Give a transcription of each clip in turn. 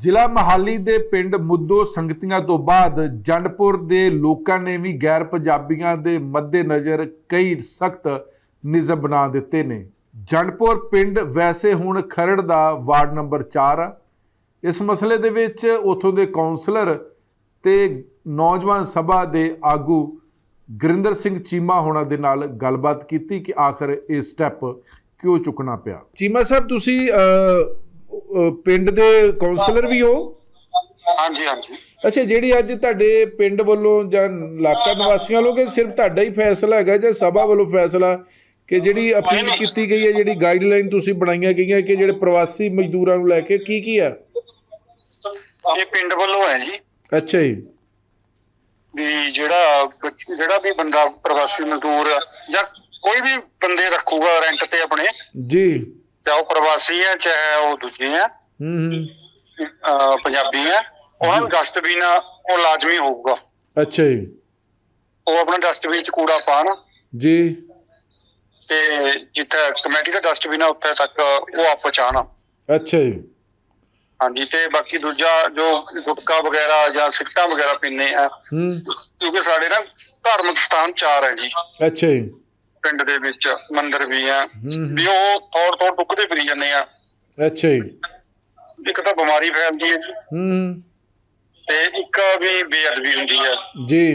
ਜ਼ਿਲ੍ਹਾ ਮਹਾਲੀ ਦੇ ਪਿੰਡ ਮੁੱਦੋ ਸੰਗਤੀਆਂ ਤੋਂ ਬਾਅਦ ਜੰਡਪੁਰ ਦੇ ਲੋਕਾਂ ਨੇ ਵੀ ਗੈਰ ਪੰਜਾਬੀਆਂ ਦੇ ਮੱਦੇਨਜ਼ਰ ਕਈ ਸਖਤ ਨਿਯਮ ਬਣਾ ਦਿੱਤੇ ਨੇ। ਜੰਡਪੁਰ ਪਿੰਡ ਵੈਸੇ ਹੁਣ ਖਰੜ ਦਾ ਵਾਰਡ ਨੰਬਰ 4 ਆ। ਇਸ ਮਸਲੇ ਦੇ ਵਿੱਚ ਉਥੋਂ ਦੇ ਕਾਉਂਸਲਰ ਤੇ ਨੌਜਵਾਨ ਸਭਾ ਦੇ ਆਗੂ ਗੁਰਿੰਦਰ ਸਿੰਘ ਚੀਮਾ ਹੋਣਾ ਦੇ ਨਾਲ ਗੱਲਬਾਤ ਕੀਤੀ ਕਿ ਆਖਰ ਇਹ ਸਟੈਪ ਕਿਉਂ ਚੁੱਕਣਾ ਪਿਆ? ਚੀਮਾ ਸਾਹਿਬ, ਤੁਸੀਂ ਪਿੰਡ ਦੇ ਕਾਉਂਸਲਰ ਵੀ ਹੋ? ਹਾਂਜੀ ਹਾਂਜੀ। ਅੱਛਾ ਜਿਹੜੀ ਅੱਜ ਤੁਹਾਡੇ ਪਿੰਡ ਵੱਲੋਂ ਜਾਂ ਇਲਾਕਾ ਨਿਵਾਸੀਆਂ ਵੱਲੋਂ ਕਿ ਸਿਰਫ ਤੁਹਾਡਾ ਹੀ ਫੈਸਲਾ ਹੈਗਾ ਜਾਂ ਸਭਾ ਵੱਲੋਂ ਫੈਸਲਾ ਕਿ ਜਿਹੜੀ ਅਪੀਲ ਕੀਤੀ ਗਈ ਹੈ ਜਿਹੜੀ ਗਾਈਡਲਾਈਨ ਤੁਸੀਂ ਬਣਾਈਆਂ ਗਈਆਂ ਕਿ ਜਿਹੜੇ ਪ੍ਰਵਾਸੀ ਮਜ਼ਦੂਰਾਂ ਨੂੰ ਲੈ ਕੇ ਕੀ ਕੀ ਆ ਇਹ ਪਿੰਡ ਵੱਲੋਂ ਹੈ ਜੀ। ਅੱਛਾ ਜੀ। ਵੀ ਜਿਹੜਾ ਜਿਹੜਾ ਵੀ ਬੰਦਾ ਪ੍ਰਵਾਸੀ ਮਜ਼ਦੂਰ ਜਾਂ ਕੋਈ ਵੀ ਬੰਦੇ ਰੱਖੂਗਾ ਰੈਂਟ ਤੇ ਆਪਣੇ ਜੀ। ਚਾਹੇ ਉਹ ਪ੍ਰਵਾਸੀ ਹੈ ਚਾਹੇ ਉਹ ਦੂਜੇ ਹੈ ਹੂੰ। ਅਹ ਪੰਜਾਬੀ ਹੈ ਉਹਨਾਂ ਨੂੰ ਡਸਟਬਿਨ ਉਹ ਲਾਜ਼ਮੀ ਹੋਊਗਾ। ਅੱਛਾ ਜੀ। ਉਹ ਆਪਣਾ ਡਸਟਬਿਨ ਚ ਕੂੜਾ ਪਾਣ ਜੀ। ਤੇ ਜਿੱਥੇ ਕਮੇਟੀ ਦਾ ਡਸਟਬਿਨ ਹੈ ਉੱਥੇ ਤੱਕ ਉਹ ਆਪ ਪਹੁੰਚਾਉਣ। ਅੱਛਾ ਜੀ। ਹਾਂਜੀ ਤੇ ਬਾਕੀ ਦੂਜਾ ਜੋ ਗੁਟਕਾ ਵਗੈਰਾ ਜਾਂ ਸਿੱਟਾਂ ਵਗੈਰਾ ਪੀਂਦੇ ਆ ਹੂੰ। ਕਿਉਂਕਿ ਸਾਡੇ ਨਾ ਧਾਰਮਿਕ ਸਥਾਨ ਚਾਰ ਹੈ ਜੀ। ਅੱਛਾ ਜੀ। ਪਿੰਡ ਦੇ ਵਿੱਚ ਮੰਦਿਰ ਵੀ ਆ ਵੀ ਉਹ ਤੌੜ ਤੌੜ ਟੁੱਕਦੇ ਫਿਰੀ ਜਾਂਦੇ ਆ। ਅੱਛਾ ਜੀ। ਇੱਕ ਤਾਂ ਬਿਮਾਰੀ ਫੈਲਦੀ ਹੈ ਜੀ। ਹੂੰ ਤੇ ਇੱਕ ਵੀ ਬੇਅਦਬੀ ਹੁੰਦੀ ਹੈ ਜੀ।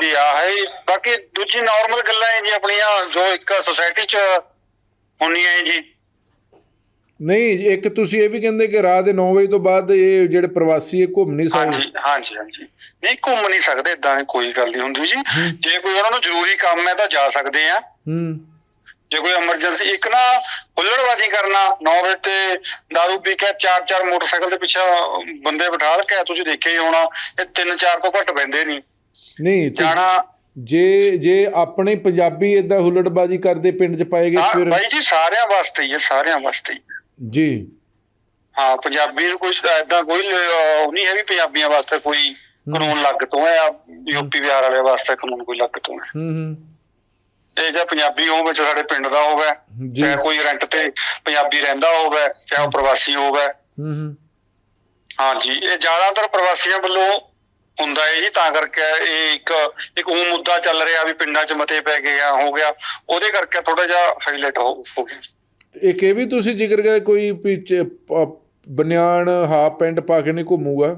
ਵੀ ਆ ਹੈ ਬਾਕੀ ਦੂਜੀ ਨਾਰਮਲ ਗੱਲਾਂ ਹੈ ਜੀ ਆਪਣੀਆਂ ਜੋ ਇੱਕ ਸੁਸਾਇਟੀ 'ਚ ਹੁੰਦੀਆਂ ਹੈ ਜੀ। ਨਹੀਂ ਇੱਕ ਤੁਸੀਂ ਇਹ ਵੀ ਕਹਿੰਦੇ ਕਿ ਰਾਤ ਦੇ 9 ਵਜੇ ਤੋਂ ਬਾਅਦ ਇਹ ਜਿਹੜੇ ਪ੍ਰਵਾਸੀ ਇਹ ਘੁੰਮ ਨਹੀਂ ਸਕਦੇ। ਹਾਂਜੀ ਹਾਂਜੀ। ਨਹੀਂ ਘੁੰਮ ਨਹੀਂ ਸਕਦੇ ਇਦਾਂ ਕੋਈ ਗੱਲ ਨਹੀਂ ਹੁੰਦੀ ਜੀ। ਜੇ ਕੋਈ ਉਹਨਾਂ ਨੂੰ ਜ਼ਰੂਰੀ ਕੰਮ ਹੈ ਤਾਂ ਜਾ ਸਕਦੇ ਆ। ਹੂੰ। ਜੇ ਕੋਈ ਐਮਰਜੈਂਸੀ ਇੱਕ ਨਾ ਹੁੱਲੜਬਾਜ਼ੀ ਕਰਨਾ 9 ਵਜੇ ਤੇ दारू ਪੀ ਕੇ ਚਾਰ ਚਾਰ ਮੋਟਰਸਾਈਕਲ ਦੇ ਪਿੱਛੇ ਬੰਦੇ ਬਿਠਾ ਕੇ ਤੁਸੀਂ ਦੇਖਿਆ ਹੀ ਹੋਣਾ ਇਹ ਤਿੰਨ ਚਾਰ ਤੋਂ ਘੱਟ ਬੈੰਦੇ ਨਹੀਂ। ਨਹੀਂ ਜਾਣਾ ਜੇ ਜੇ ਆਪਣੇ ਪੰਜਾਬੀ ਇਦਾਂ ਹੁੱਲੜਬਾਜੀ ਕਰਦੇ ਪਿੰਡ 'ਚ ਪਾਏ ਗਏ ਹਾਂ ਫਿਰ ਬਾਈ ਜੀ ਸਾਰਿਆਂ ਵਾਸਤੇ ਹੀ ਹੈ ਸਾਰਿਆਂ ਵਾਸਤੇ ਹੀ। ਜੀ। ਹਾਂ ਪੰਜਾਬੀ ਨੂੰ ਕੋਈ ਐਦਾਂ ਕੋਈ ਉਹ ਨਹੀਂ ਹੈ ਵੀ ਪੰਜਾਬੀਆਂ ਵਾਸਤੇ ਕੋਈ ਕਾਨੂੰਨ ਲੱਗ ਤੋਂ ਹੈ ਯੂਪੀ ਬਿਹਾਰ ਵਾਲੇ ਵਾਸਤੇ ਕਾਨੂੰਨ ਕੋਈ ਲੱਗ ਤੋਂ ਹੈ। ਹੂੰ ਹੂੰ। ਇਹ ਜੇ ਪੰਜਾਬੀ ਹੋਵੇ ਚਾਹੇ ਸਾਡੇ ਪਿੰਡ ਦਾ ਹੋਵੇ ਜੀ। ਚਾਹੇ ਕੋਈ ਰੈਂਟ ਤੇ ਪੰਜਾਬੀ ਰਹਿੰਦਾ ਹੋਵੇ ਚਾਹੇ ਉਹ ਪ੍ਰਵਾਸੀ ਹੋਵੇ। ਹੂੰ ਹੂੰ। ਹਾਂਜੀ ਇਹ ਜ਼ਿਆਦਾਤਰ ਪ੍ਰਵਾਸੀਆਂ ਵੱਲੋਂ ਹੁੰਦਾ ਹੈ ਜੀ ਤਾਂ ਕਰਕੇ ਇਹ ਇੱਕ ਇੱਕ ਉਹ ਮੁੱਦਾ ਚੱਲ ਰਿਹਾ ਵੀ ਪਿੰਡਾਂ 'ਚ ਮਤੇ ਪੈ ਗਏ ਆ ਹੋ ਗਿਆ। ਉਹਦੇ ਕਰਕੇ ਥੋੜਾ ਜਿਹਾ ਹਾਈਲਾਈਟ ਹੋ ਹੋ ਗਿਆ। ਇੱਕ ਇਹ ਵੀ ਤੁਸੀਂ ਜ਼ਿਕਰ ਕਰ ਕੋਈ ਪਿੱਛੇ ਬਨਿਆਨ ਹਾਫ ਪੈਂਟ ਪਾ ਕੇ ਨਹੀਂ ਘੁੰਮੂਗਾ?